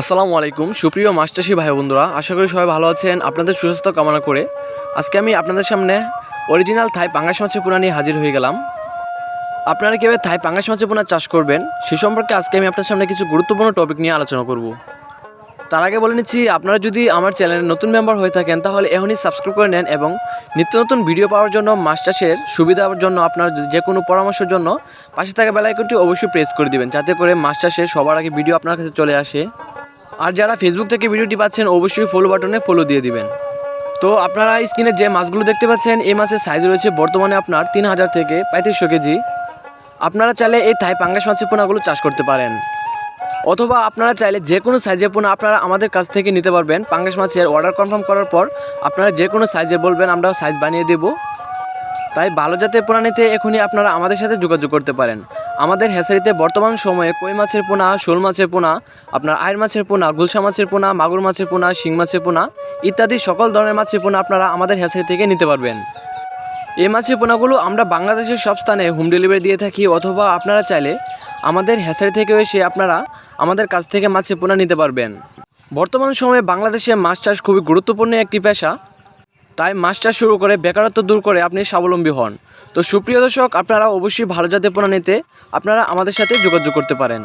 আসসালামু আলাইকুম। সুপ্রিয় মাস্টারশি ভাই বন্ধুরা, আশা করি সবাই ভালো আছেন। আপনাদের সুস্বাস্থ্য কামনা করে আজকে আমি আপনাদের সামনে অরিজিনাল থাই পাঙ্গাস মাছের পোনা নিয়ে হাজির হয়ে গেলাম। আপনারা কীভাবে থাই পাঙ্গাস মাছের পোনা চাষ করবেন, সে সম্পর্কে আজকে আমি আপনার সামনে কিছু গুরুত্বপূর্ণ টপিক নিয়ে আলোচনা করব। তার আগে বলে নিচ্ছি, আপনারা যদি আমার চ্যানেলের নতুন মেম্বার হয়ে থাকেন, তাহলে এখনই সাবস্ক্রাইব করে নেন এবং নিত্য নতুন ভিডিও পাওয়ার জন্য মাছ চাষের সুবিধার জন্য আপনার যে কোনো পরামর্শের জন্য পাশে থাকা বেলাইকনটি অবশ্যই প্রেস করে দিবেন, যাতে করে মাছ চাষের সবার আগে ভিডিও আপনার কাছে চলে আসে। আর যারা ফেসবুক থেকে ভিডিওটি পাচ্ছেন, অবশ্যই ফলো বাটনে ফলো দিয়ে দিবেন। তো আপনারা স্ক্রিনে যে মাছগুলো দেখতে পাচ্ছেন, এই মাছের সাইজ রয়েছে বর্তমানে আপনার তিন হাজার থেকে পঁয়ত্রিশশো কেজি। আপনারা চাইলে এই থাই পাঙ্গাস মাছের পোনাগুলো চাষ করতে পারেন। অথবা আপনারা চাইলে যে কোনো সাইজের পোনা আপনারা আমাদের কাছ থেকে নিতে পারবেন। পাঙ্গাস মাছের অর্ডার কনফার্ম করার পর আপনারা যে কোনো সাইজের বলবেন, আমরা সাইজ বানিয়ে দেবো। তাই ভালো জাতের পোনা নিতে এখনই আপনারা আমাদের সাথে যোগাযোগ করতে পারেন। আমাদের হ্যাসারিতে বর্তমান সময়ে কই মাছের পোনা, শোল মাছের পোনা, আপনার আয়ের মাছের পোনা, গুলশা মাছের পোনা, মাগুর মাছের পোনা, শিং মাছের পোনা ইত্যাদি সকল ধরনের মাছের পোনা আপনারা আমাদের হ্যাসারি থেকে নিতে পারবেন। এই মাছের পোনাগুলো আমরা বাংলাদেশের সব স্থানে হোম ডেলিভারি দিয়ে থাকি অথবা আপনারা চাইলে আমাদের হ্যাসারি থেকে এসে আপনারা আমাদের কাছ থেকে মাছের পোনা নিতে পারবেন। বর্তমান সময়ে বাংলাদেশে মাছ চাষ খুবই গুরুত্বপূর্ণ একটি পেশা। তাই মাস্টার শুরু করে বেকারত্ব দূর করে আপনি স্বাবলম্বী হন। তো সুপ্রিয় দর্শক, আপনারা অবশ্যই ভালো জাতের পোনা নিতে আপনারা আমাদের সাথে যোগাযোগ করতে পারেন।